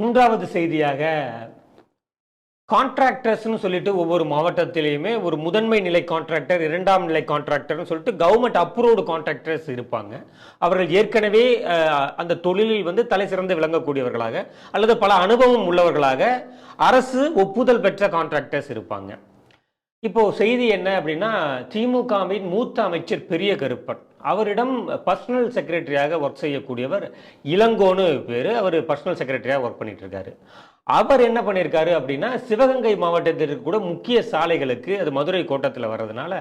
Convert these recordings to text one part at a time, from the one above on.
மூன்றாவது செய்தியாக கான்ட்ராக்டர்ஸ்னு சொல்லிட்டு ஒவ்வொரு மாவட்டத்திலையுமே ஒரு முதன்மை நிலை கான்ட்ராக்டர் இரண்டாம் நிலை கான்ட்ராக்டர்னு சொல்லிட்டு கவர்மெண்ட் அப்ரூவ்டு கான்ட்ராக்டர்ஸ் இருப்பாங்க. அவர்கள் ஏற்கனவே அந்த தொழிலில் வந்து தலை சிறந்து விளங்கக்கூடியவர்களாக அல்லது பல அனுபவம் உள்ளவர்களாக அரசு ஒப்புதல் பெற்ற கான்ட்ராக்டர்ஸ் இருப்பாங்க. இப்போ செய்தி என்ன அப்படின்னா திமுகவின் மூத்த அமைச்சர் பெரிய கருப்பன். அவரிடம் பர்சனல் செக்ரட்டரியாக ஒர்க் செய்யக்கூடியவர் இளங்கோன்னு பேர். அவர் பர்சனல் செக்ரட்டரியாக ஒர்க் பண்ணிட்டு இருக்காரு. அவர் என்ன பண்ணியிருக்காரு அப்படின்னா சிவகங்கை மாவட்டத்திற்கு கூட முக்கிய சாலைகளுக்கு அது மதுரை கோட்டத்தில் வர்றதுனால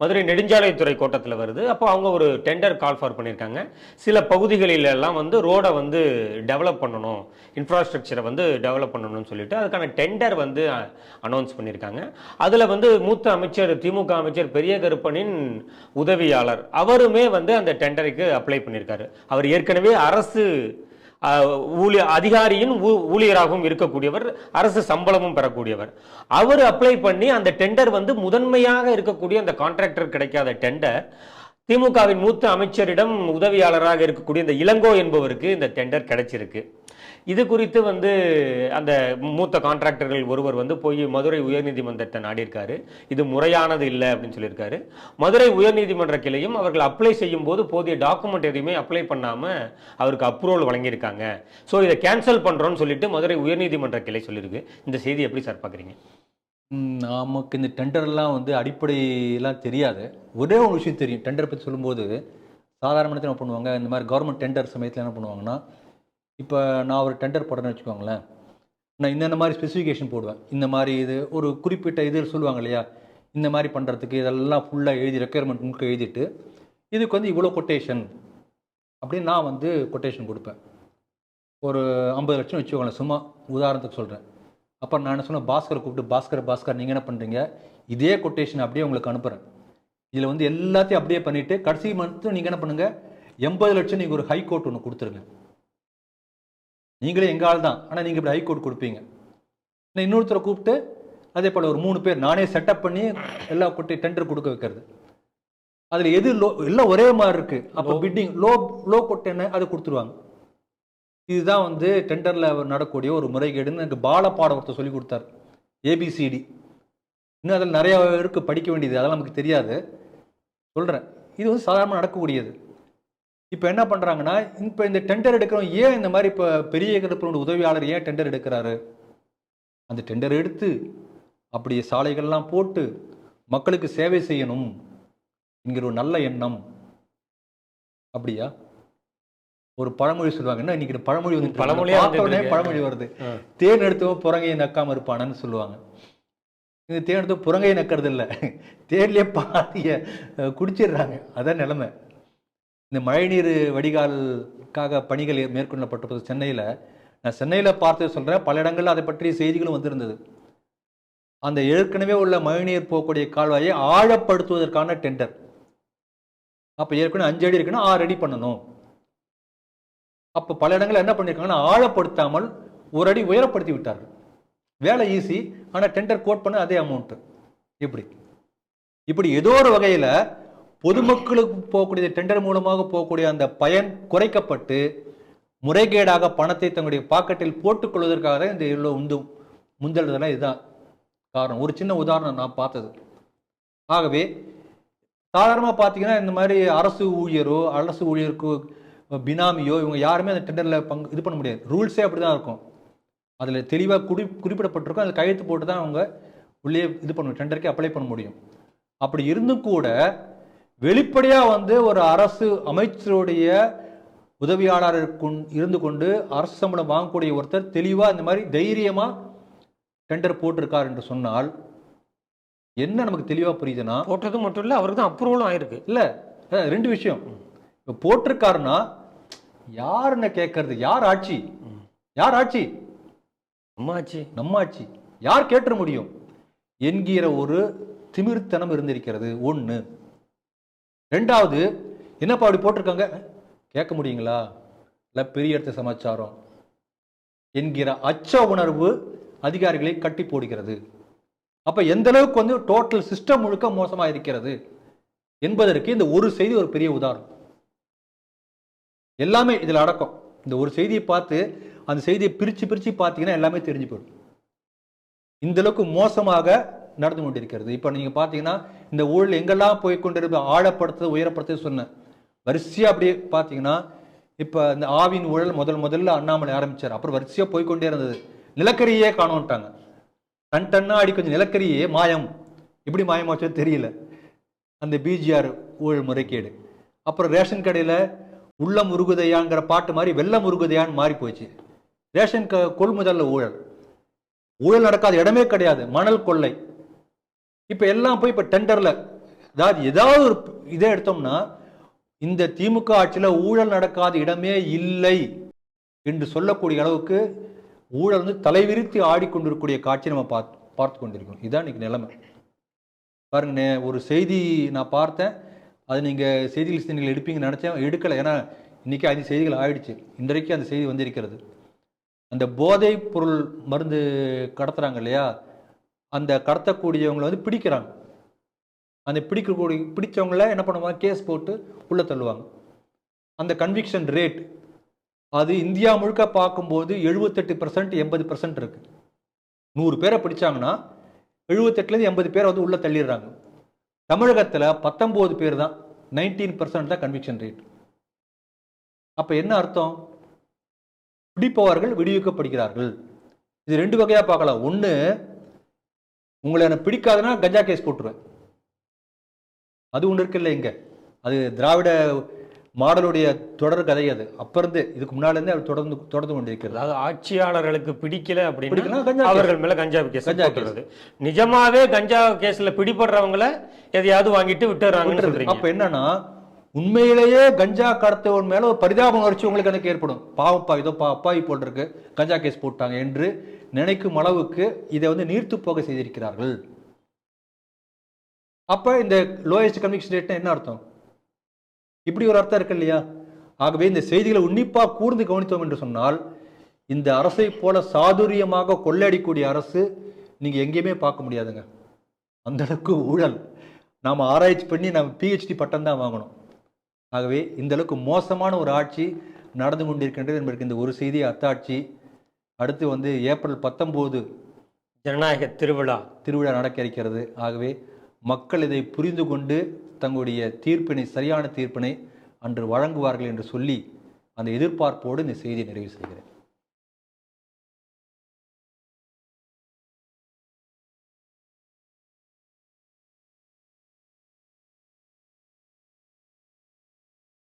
மதுரை நெடுஞ்சாலைத்துறை கோட்டத்தில் வருது. அப்போ அவங்க ஒரு டெண்டர் கால் ஃபார் பண்ணியிருக்காங்க சில பகுதிகளிலெல்லாம் வந்து ரோடை வந்து டெவலப் பண்ணணும் இன்ஃப்ராஸ்ட்ரக்சரை வந்து டெவலப் பண்ணணும்னு சொல்லிட்டு அதுக்கான டெண்டர் வந்து அனௌன்ஸ் பண்ணியிருக்காங்க அதில் வந்து மூத்த அமைச்சர் திமுக அமைச்சர் பெரிய கருப்பனின் உதவியாளர் அவருமே வந்து அந்த டெண்டருக்கு அப்ளை பண்ணியிருக்காரு அவர் ஏற்கனவே அரசு ஊழிய அதிகாரியின் ஊ- ஊழியராகவும் இருக்கக்கூடியவர் அரசு சம்பளமும் பெறக்கூடியவர். அவர் அப்ளை பண்ணி அந்த டெண்டர் வந்து முதன்மையாக இருக்கக்கூடிய அந்த கான்ட்ராக்டர் கிடைக்காத டெண்டர் திமுகவின் மூத்த அமைச்சரிடம் உதவியாளராக இருக்கக்கூடிய இந்த இளங்கோ என்பவருக்கு இந்த டெண்டர் கிடைச்சிருக்கு. இது குறித்து வந்து அந்த மூத்த கான்ட்ராக்டர்கள் ஒருவர் வந்து போய் மதுரை உயர்நீதிமன்றத்தை நாடியிருக்காரு. இது முறையானது இல்லை அப்படின்னு சொல்லியிருக்காரு. மதுரை உயர்நீதிமன்ற கிளையும் அவர்கள் அப்ளை செய்யும் போது போதிய டாக்குமெண்ட் எதையுமே அப்ளை பண்ணாமல் அவருக்கு அப்ரூவல் வழங்கியிருக்காங்க. ஸோ இதை கேன்சல் பண்ணுறோன்னு சொல்லிட்டு மதுரை உயர்நீதிமன்ற கிளை சொல்லியிருக்கு. இந்த செய்தி எப்படி சார் பார்க்குறீங்க? நமக்கு இந்த டெண்டர்லாம் வந்து அடிப்படையெல்லாம் தெரியாது. ஒரே ஒரு விஷயம் தெரியும். டெண்டர் பற்றி சொல்லும்போது சாதாரண என்ன பண்ணுவாங்க? இந்த மாதிரி கவர்மெண்ட் டெண்டர் சமயத்தில் என்ன பண்ணுவாங்கன்னா இப்போ நான் ஒரு டெண்டர் போடுறேன்னு வச்சுக்கோங்களேன். நான் இந்த மாதிரி ஸ்பெசிஃபிகேஷன் போடுவேன். இந்த மாதிரி இது ஒரு குறிப்பிட்ட இது சொல்லுவாங்க இல்லையா? இந்த மாதிரி பண்ணுறதுக்கு இதெல்லாம் ஃபுல்லாக எழுதி ரெக்குயர்மெண்ட் முழுக்க எழுதிட்டு இதுக்கு வந்து இவ்வளோ கொட்டேஷன் அப்படின்னு நான் வந்து கொட்டேஷன் கொடுப்பேன். ஒரு ஐம்பது லட்சம் வச்சுக்கோங்களேன் சும்மா உதாரணத்துக்கு சொல்கிறேன் அப்போ நான் என்ன சொன்னேன்? பாஸ்கரை கூப்பிட்டு பாஸ்கர் பாஸ்கர் நீங்கள் என்ன பண்ணுறீங்க இதே கொட்டேஷன் அப்படியே உங்களுக்கு அனுப்புகிறேன் இதில் வந்து எல்லாத்தையும் அப்படியே பண்ணிவிட்டு கடைசி மந்த்து நீங்கள் என்ன பண்ணுங்கள் எண்பது லட்சம் நீங்கள் ஒரு ஹை கோர்ட் ஒன்று கொடுத்துருங்க. நீங்களே எங்கள் ஆள் தான் ஆனால் நீங்கள் இப்படி ஹை கோர்ட் கொடுப்பீங்க. நான் இன்னொருத்தரை கூப்பிட்டு அதே போல் ஒரு மூணு பேர் நானே செட்டப் பண்ணி எல்லா கொட்டி டெண்டர் கொடுக்க வைக்கிறது. அதில் எது லோ எல்லாம் ஒரே மாதிரி இருக்குது அப்போ பிட்டிங் லோ லோ கொட்டை என்ன அதை கொடுத்துருவாங்க. இதுதான் வந்து டெண்டரில் நடக்கக்கூடிய ஒரு முறைகேடுன்னு எனக்கு பாலப்பாடம் ஒருத்தர் சொல்லி கொடுத்தார். ஏபிசிடி இன்னும் அதில் நிறைய இருக்குது படிக்க வேண்டியது. அதெல்லாம் நமக்கு தெரியாது. சொல்கிறேன் இது வந்து சாதாரணமாக நடக்கக்கூடியது. இப்போ என்ன பண்ணுறாங்கன்னா இப்போ இந்த டெண்டர் எடுக்கிறவங்க ஏன் இந்த மாதிரி இப்போ பெரிய கருப்பனோட உதவியாளர் ஏன் டெண்டர் எடுக்கிறாரு? அந்த டெண்டர் எடுத்து அப்படி சாலைகள்லாம் போட்டு மக்களுக்கு சேவை செய்யணும் என்கிற ஒரு நல்ல எண்ணம். அப்படியா? ஒரு பழமொழி சொல்லுவாங்க. என்ன இன்னைக்கு பழமொழி வந்து பழமொழியா. பழமொழி வருது. தேன் எடுத்தவன் புறங்கையை நக்காம இருப்பானன்னு சொல்லுவாங்க. இது தேன் எடுத்து புறங்கையை நக்கிறது இல்லை தேன்லயே பாதிய குடிச்சிடுறாங்க. அதான் நிலைமை. இந்த மழைநீர் வடிகாலுக்காக பணிகள் மேற்கொள்ளப்பட்டிருப்பது சென்னையில். நான் சென்னையில் பார்த்து சொல்கிறேன் பல இடங்களில் அதை பற்றிய செய்திகளும் வந்திருந்தது. அந்த ஏற்கனவே உள்ள மழைநீர் போகக்கூடிய கால்வாயை ஆழப்படுத்துவதற்கான டெண்டர். அப்போ ஏற்கனவே அஞ்சு அடி இருக்குன்னா ஆறு அடி பண்ணணும். அப்போ பல இடங்களில் என்ன பண்ணியிருக்காங்கன்னா ஆழப்படுத்தாமல் ஒரு அடி உயரப்படுத்தி விட்டார்கள். வேலை ஈஸி ஆனால் டெண்டர் கோட் பண்ண அதே அமௌண்ட்டு. இப்படி. இப்படி ஏதோ ஒரு வகையில் பொதுமக்களுக்கு போகக்கூடிய டெண்டர் மூலமாக போகக்கூடிய அந்த பயன் குறைக்கப்பட்டு முறைகேடாக பணத்தை தங்களுடைய பாக்கெட்டில் போட்டுக்கொள்வதற்காக தான் இந்த இவ்வளோ உந்து முந்தல்தெல்லாம் இதுதான் காரணம். ஒரு சின்ன உதாரணம் நான் பார்த்தது. ஆகவே சாதாரணமாக பார்த்தீங்கன்னா இந்த மாதிரி அரசு ஊழியரோ அரசு ஊழியருக்கு பினாமியோ இவங்க யாருமே அந்த டெண்டரில் பங்கு இது பண்ண முடியாது. ரூல்ஸே அப்படி தான் இருக்கும். அதில் தெளிவாக குறி குறிப்பிடப்பட்டிருக்கும். அதில் கையெழுத்து போட்டு தான் அவங்க உள்ளே இது பண்ணுவோம் டெண்டருக்கு அப்ளை பண்ண முடியும். அப்படி இருந்தும் கூட வெளிப்படையாக வந்து ஒரு அரசு அமைச்சருடைய உதவியாளர் இருந்து கொண்டு அரசு சம்பளம் வாங்கக்கூடிய ஒருத்தர் தெளிவாக இந்த மாதிரி தைரியமாக டெண்டர் போட்டிருக்கார் என்று சொன்னால் என்ன நமக்கு தெளிவாக புரியுதுன்னா போட்டது மட்டும் இல்லை அவருக்கு தான் அப்ரூவலும் ஆயிருக்கு. இல்ல ரெண்டு விஷயம். இப்போ போட்டிருக்காருன்னா யாருன்னு கேட்கறது யார் ஆட்சி? யார் ஆட்சி. நம்ம ஆட்சி. யார் கேட்டுற முடியும்? என்கிற ஒரு திமிர்த்தனம் இருந்திருக்கிறது. ஒண்ணு. ரெண்டாவது என்னப்பா அப்படி போட்டிருக்காங்க? கேட்க முடியுங்களா? இல்லை பெரிய இடத்த சமாச்சாரம் என்கிற அச்ச உணர்வு அதிகாரிகளை கட்டி போடுகிறது. அப்போ எந்த அளவுக்கு வந்து டோட்டல் சிஸ்டம் முழுக்க மோசமாக இருக்கிறது என்பதற்கு இந்த ஒரு செய்தி ஒரு பெரிய உதாரணம். எல்லாமே இதில் அடக்கம். இந்த ஒரு செய்தியை பார்த்து அந்த செய்தியை பிரித்து பிரித்து பார்த்தீங்கன்னா எல்லாமே தெரிஞ்சு போயிடும். இந்த அளவுக்கு மோசமாக நடந்து கொண்டிருக்கிறது. இப்போ நீங்கள் பார்த்தீங்கன்னா இந்த ஊழல் எங்கெல்லாம் போய் கொண்டிருப்ப ஆழப்படுத்து உயரப்படுத்து சொன்னேன் வரிசையாக அப்படியே பார்த்தீங்கன்னா இப்போ இந்த ஆவின் ஊழல் முதல் முதல்ல அண்ணாமலை ஆரம்பித்தார் அப்புறம் வரிசையாக போய்கொண்டே இருந்தது. நிலக்கரியே காணோன்ட்டாங்க. டன் டன்னா அடி கொஞ்சம் நிலக்கரியே மாயம். எப்படி மாயமாச்சோ தெரியல. அந்த பிஜிஆர் ஊழல் முறைகேடு. அப்புறம் ரேஷன் கடையில் உள்ள முருகுதையாங்கிற பாட்டு மாதிரி வெள்ள முருகுதையான்னு மாறி போச்சு. ரேஷன் க கொள்முதல்ல ஊழல். ஊழல் நடக்காத இடமே கிடையாது. மணல் கொள்ளை. இப்போ எல்லாம் போய் இப்போ டெண்டரில் அதாவது ஏதாவது ஒரு இதை எடுத்தோம்னா இந்த திமுக ஆட்சியில் ஊழல் நடக்காத இடமே இல்லை என்று சொல்லக்கூடிய அளவுக்கு ஊழல் வந்து தலைவிரித்து ஆடிக்கொண்டிருக்கக்கூடிய காட்சி நம்ம பார்த்து பார்த்து கொண்டிருக்கோம். இதுதான் இன்னைக்கு நிலைமை. பாருங்க ஒரு செய்தி நான் பார்த்தேன். அது நீங்கள் செய்தி லிஸ்ட் நீங்கள் எடுப்பீங்கன்னு நினச்சேன். எடுக்கலை. ஏன்னா இன்றைக்கி ஐந்து செய்திகள் ஆயிடுச்சு. இன்றைக்கு அந்த செய்தி வந்திருக்கிறது. அந்த போதைப் பொருள் மருந்து கடத்துகிறாங்க இல்லையா? அந்த கடத்தக்கூடியவங்களை வந்து பிடிக்கிறாங்க. அந்த பிடிக்கக்கூடிய பிடிச்சவங்கள என்ன பண்ணுவாங்க? கேஸ் போட்டு உள்ளே தள்ளுவாங்க. அந்த கன்விக்ஷன் ரேட் அது இந்தியா முழுக்க பார்க்கும்போது எழுபத்தெட்டு பர்சன்ட் எண்பது பர்சன்ட் இருக்கு. நூறு பேரை பிடிச்சாங்கன்னா எழுபத்தெட்டுலேருந்து எண்பது பேரை வந்து உள்ளே தள்ளிடுறாங்க. தமிழகத்தில் பத்தொம்போது பேர் தான் நைன்டீன் பர்சன்ட் தான் கன்விக்ஷன் ரேட் அப்போ என்ன அர்த்தம்? பிடிப்பவர்கள் விடுவிக்கப்படுகிறார்கள். இது ரெண்டு வகையாக பார்க்கலாம். ஒன்று உங்களை எனக்கு பிடிக்காதுன்னா கஞ்சா கேஸ் போட்டுருவேன். அது ஒன்று இருக்குல்ல இங்க. அது திராவிட மாடலுடைய தொடர் கதை அது. அப்ப இருந்து இதுக்கு முன்னால இருந்தே அது தொடர்ந்து தொடர்ந்து கொண்டிருக்கிறது. அதாவது ஆட்சியாளர்களுக்கு பிடிக்கல அப்படின்னா. அவர்கள் மேல கஞ்சா கேஸ் கஞ்சா போட்டுறது. நிஜமாவே கஞ்சா கேஸ்ல பிடிபடுறவங்கள எதையாவது வாங்கிட்டு. சொல்றீங்க. அப்ப என்னன்னா உண்மையிலேயே கஞ்சா கடத்தவன் மேல ஒரு பரிதாப உணர்ச்சி உங்களுக்கு எனக்கு ஏற்படும். பாவப்பா இதோ பா அப்பாவி போட்டிருக்கு. கஞ்சா கேஸ் போட்டாங்க என்று நினைக்கும் அளவுக்கு இதை வந்து நீர்த்து போக செய்திருக்கிறார்கள். அப்ப இந்த லோயஸ்ட் கன்விக்ஷன் ரேட்னா என்ன அர்த்தம்? இப்படி ஒரு அர்த்தம் இருக்கு இல்லையா? ஆகவே இந்த செய்திகளை உன்னிப்பா கூர்ந்து கவனித்தோம் என்று சொன்னால் இந்த அரசை போல சாதுரியமாக கொள்ளையடிக்கூடிய அரசு நீங்க எங்கேயுமே பார்க்க முடியாதுங்க. அந்த அளவுக்கு ஊழல். நாம் ஆராய்ச்சி பண்ணி நம்ம பிஹெச்டி பட்டம் தான் வாங்கணும். ஆகவே இந்த அளவுக்கு மோசமான ஒரு ஆட்சி நடந்து கொண்டிருக்கின்றது என்பதற்கு இந்த ஒரு செய்தி அத்தாட்சி. அடுத்து வந்து ஏப்ரல் பத்தொம்போது ஜனநாயக திருவிழா. திருவிழா நடக்க இருக்கிறது. ஆகவே மக்கள் இதை புரிந்து கொண்டு தங்களுடைய தீர்ப்பினை சரியான தீர்ப்பினை அன்று வழங்குவார்கள் என்று சொல்லி அந்த எதிர்பார்ப்போடு இந்த செய்தியை நிறைவு செய்கிறேன்.